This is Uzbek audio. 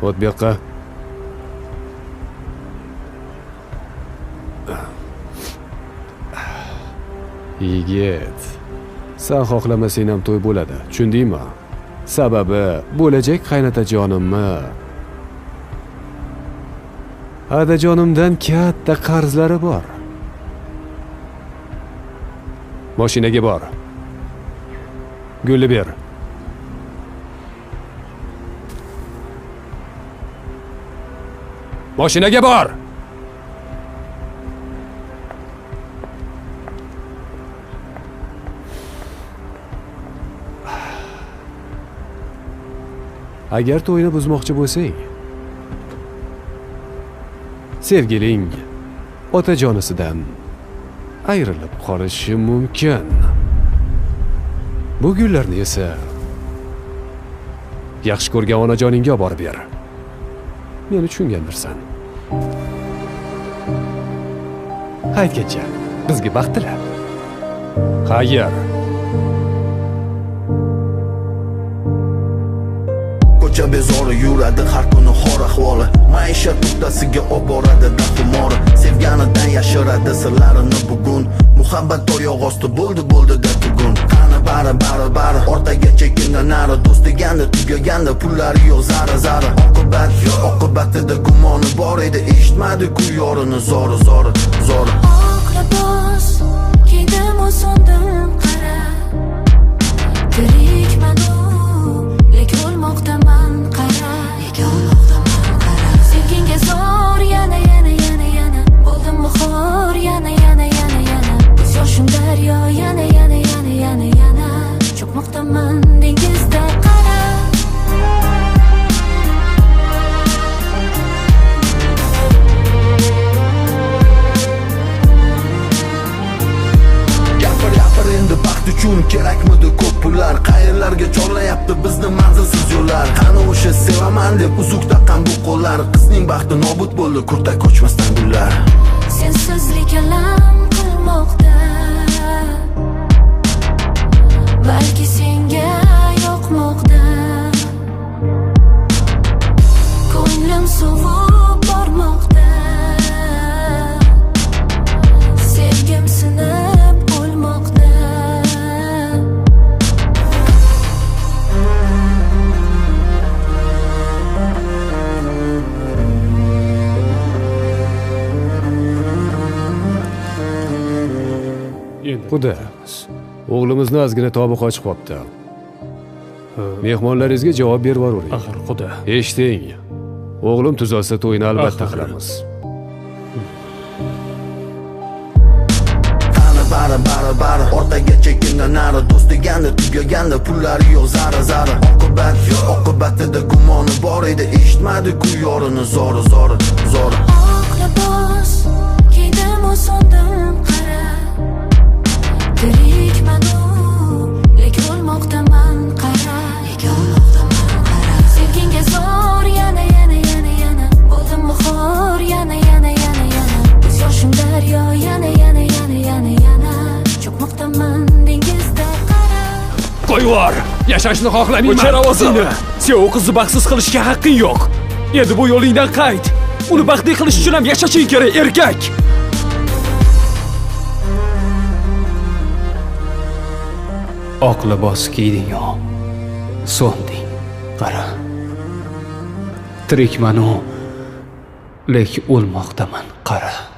Вот белка. yigit sen xohlamasang ham to'y bo'ladi. Tushundingmi? Sababi bo'lajak qaynatajonimmi adajonimdan katta qarzlari bor. Mashinaga bor. Gulli ber. Moshinaga bor. Agar to'yni buzmoqchi bo'lsang sevgiling otajonisidan ayrilib qolishi mumkin. Bu gullarni esa yaxshi ko'rgan onajoningga olib borib ber. Meni tushungandirsan. Haytgacha bizga baxt tila xayr ko'cha bezori yuradi har kuni xor ahvoli. Maishat nuqtasiga olib boradi dahumori. Sevganidan yashiradi sirlarini bugun. Muhabbat oyoq osti bo'ldi nari do'st deganda tugaganda pullari yo'q zari zari oqibat yo'q oqibatida gumoni bor edi eshitmadi ku yorini zori zori zori oq libos kiydim u so'ndim qara uchun kerakmidi ko'p pullar qayerlarga chorlayapti bizni manzilsiz yo'llar qani o'sha sevaman deb uzuk taqqan bu qo'llar qizning baxti nobud bo'ldi kurtak ko'chmasdan gullar Sensizlik alam quda? O'g'limizni ozgina tobi qochib qolibdi. Mehmonlaringizga javob berib yuboravering axir xudo eshiting. O'g'lim tuzalsa to'yni albatta qilamiz. Bari bari bari ortaga chekinda nari. Do'st deganda tugaganda pullari yo'q. Zari zari. Oqibat oqibatida gumoni bor edi. Eshitmadi ku yorini. Zori zori qo'yvor yashashni xohlamayman o'chir ovozingni sen u qizni baxtsiz qilishga haqqing yo'q endi bu yo'lingdan qayt uni baxtli qilish uchun ham yashashing kerak erkak oq libos kiydingu so'nding qara tirikmanu lek o'lmoqdaman qara